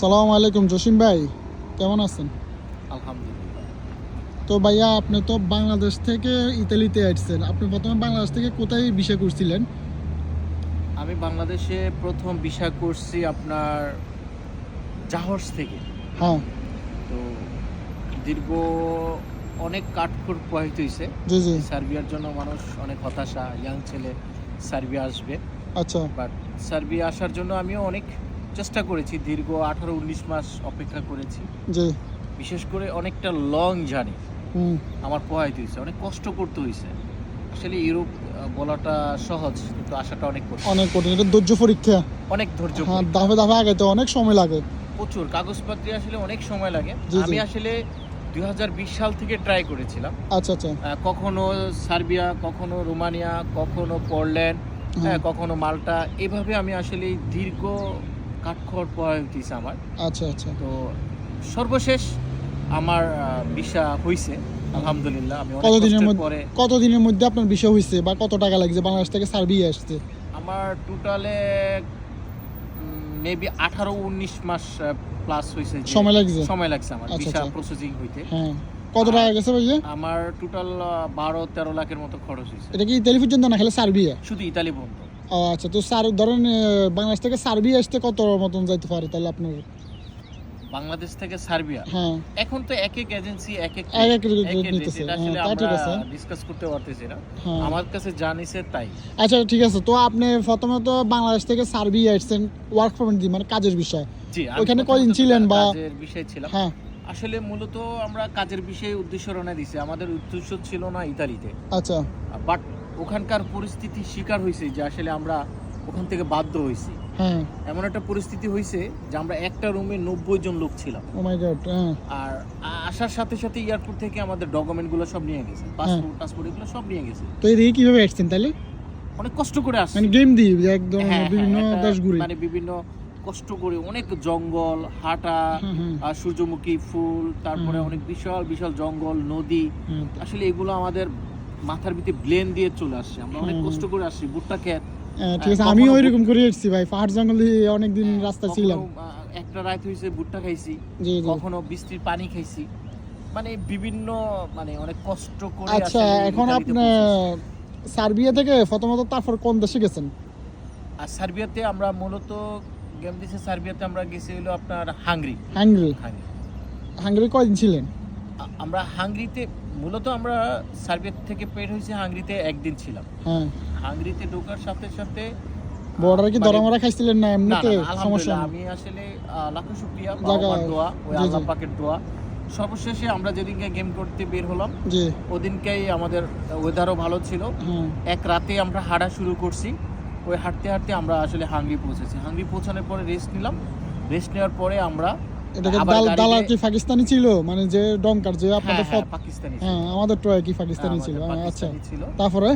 সালাম আলাইকুম জসিম ভাই। কেমন আছেন? আলহামদুলিল্লাহ। তো ভাইয়া আপনি তো বাংলাদেশ থেকে ইতালিতে আসছেন। আপনি প্রথমে বাংলাদেশ থেকে কোথায় বিষয় করছিলেন? আমি বাংলাদেশে প্রথম ভিসা করছি আপনার জাহর্স থেকে। হ্যাঁ। তো দীর্ঘ অনেক কাঠখোর প্রবাহিত হয়েছে জি জি। সার্বিয়ার জন্য মানুষ অনেক হতাশা ইয়াং ছেলে সার্বিয়া আসবে। আচ্ছা। বাট সার্বিয়া আসার জন্য আমিও অনেক চেষ্টা করেছি দীর্ঘ আঠারো উনিশ মাস অপেক্ষা করেছি। বিশেষ করে অনেকটা লং জার্নি আমার প্রবাহিত হয়েছে অনেক কষ্ট করতে হয়েছে আসলে ইউরোপ বলাটা সহজ কিন্তু আসাটা অনেক কঠিন। অনেক কঠিন এটা ধৈর্য পরীক্ষা। অনেক ধৈর্য হ্যাঁ। দাফে দাফে আগে তো অনেক সময় লাগে। প্রচুর কাগজপত্রে আসলে অনেক সময় লাগে। আমি আসলে দুই হাজার বিশ সাল থেকে ট্রাই করেছিলাম। আচ্ছা আচ্ছা। কখনো সার্বিয়া কখনো রোমানিয়া কখনো পোল্যান্ড হ্যাঁ কখনো মাল্টা। এভাবে আমি আসলে দীর্ঘ কাঠখড় আমার। আচ্ছা আচ্ছা। তো সর্বশেষ আমার ভিসা আলহামদুলিল্লাহ। আমি কতদিনের মধ্যে পরে কতদিনের মধ্যে আপনার বিষয় হয়েছে বা কত টাকা লাগছে? বাংলাদেশ থেকে সার্বিয়া আমার টোটালে মেবি আঠারো উনিশ মাস প্লাস হয়েছে সময় লাগছে? সময় লাগছে আমার আচ্ছা, ভিসা আচ্ছা। প্রসেসিং হইতে। হ্যাঁ। কত টাকা গেছে ভাইয়া? আমার টোটাল বারো তেরো লাখের মতো খরচ হয়েছে এটা কি ইতালি পর্যন্ত না খেলে সার্বিয়া শুধু ইতালি বন্ধ ও আচ্ছা তো স্যার ধরেন বাংলাদেশ থেকে সার্বিয়া আসতে কত মতন যাইতে পারে তাহলে আপনার? বাংলাদেশ থেকে সার্বিয়া? হ্যাঁ। এখন তো এক এক এজেন্সি এক এক এক এক এটা হ্যাঁ। ডিসকাস করতে পারতেছি না। হ্যাঁ। আমার কাছে জানিছে তাই। আচ্ছা ঠিক আছে। তো আপনি প্রথমে তো বাংলাদেশ থেকে সার্বিয়া আসছেন ওয়ার্ক পারমিট দিয়ে মানে কাজের বিষয়। জি আমি কয়দিন ছিলেন বা- কাজের বিষয় ছিলাম। হ্যাঁ। আসলে মূলত আমরা কাজের বিষয়ে উদ্দেশ্য রওনা দিছি আমাদের উদ্দেশ্য ছিল না ইতালিতে। আচ্ছা। বাট ওখানকার পরিস্থিতি শিকার হয়েছে যে আসলে আমরা ওখান থেকে বাধ্য হয়েছি। হ্যাঁ। এমন একটা পরিস্থিতি হয়েছে যে আমরা একটা রুমে নব্বই জন লোক ছিলাম। গড হ্যাঁ। আর আসার সাথে সাথে এয়ারপোর্ট থেকে আমাদের ডকুমেন্টগুলো সব নিয়ে গেছে। পাসপোর্ট টাসপোর্ট এগুলো সব নিয়ে গেছে। তো এদিকে কীভাবে আসছেন তাহলে? অনেক কষ্ট করে আসছি। মানে গেম দিয়ে একদম হ্যাঁ, বিভিন্ন হ্যাঁ, দেশ ঘুরে মানে বিভিন্ন কষ্ট করে অনেক জঙ্গল হাঁটা সূর্যমুখী ফুল তারপরে অনেক বিশাল বিশাল জঙ্গল নদী। আসলে এগুলো আমাদের মাথার ভিতরে ব্লেন দিয়ে চলে আসছে। আমরা অনেক কষ্ট করে আসছি ভুট্টা খেত। হ্যাঁ, ঠিক আছে আমি ভুট- ওইরকম করে এসেছি ভাই পাহাড় জঙ্গল অনেকদিন রাস্তা ছিলাম। একটা রাত হয়েছে ভুট্টা খাইছি কখনো বৃষ্টির পানি খাইছি। মানে বিভিন্ন মানে অনেক কষ্ট করে আচ্ছা এখন আপনি সার্বিয়া থেকে প্রথমত তারপর কোন দেশে গেছেন? আর সার্বিয়াতে আমরা মূলত গেম দিছে সার্বিয়াতে আমরা গেছি হলো আপনার হাঙ্গরি। হাঙ্গরি। হাঙ্গরি। হাঙ্গরি কয়দিন ছিলেন? আমরা হাঙ্গরিতে মূলত আমরা সার্বিয়া থেকে পেড হয়েছে হাঙ্গরিতে একদিন ছিলাম। হ্যাঁ হাঙ্গরিতে ঢোকার সাথে সাথে বর্ডারে কি মানে- দরামরা খাইছিলেন না এমনিতে? সমস্যা আমি আসলে লাখো শুক্রিয়া জায়গা- দোয়া ওই। আল্লাহ পাকের দোয়া। সর্বশেষে আমরা যেদিনকে গেম করতে বের হলাম জি। ওদিনকেই আমাদের ওয়েদারও ভালো ছিল। এক রাতে আমরা হাঁটা শুরু করছি। ওই হাঁটতে হাঁটতে আমরা আসলে হাঙ্গরি পৌঁছেছি। হাঙ্গরি পৌঁছানোর পরে রেস্ট নিলাম। রেস্ট নেওয়ার পরে আমরা এটাকে কি পাকিস্তানি ছিল? মানে যে ডঙ্কার যে হ্যাঁ আপনাদের হ্যাঁ পাকিস্তানি হ্যাঁ আমাদের টয় কি হ্যাঁ, পাকিস্তানি ছিল? হ্যাঁ, আচ্ছা। তারপরে?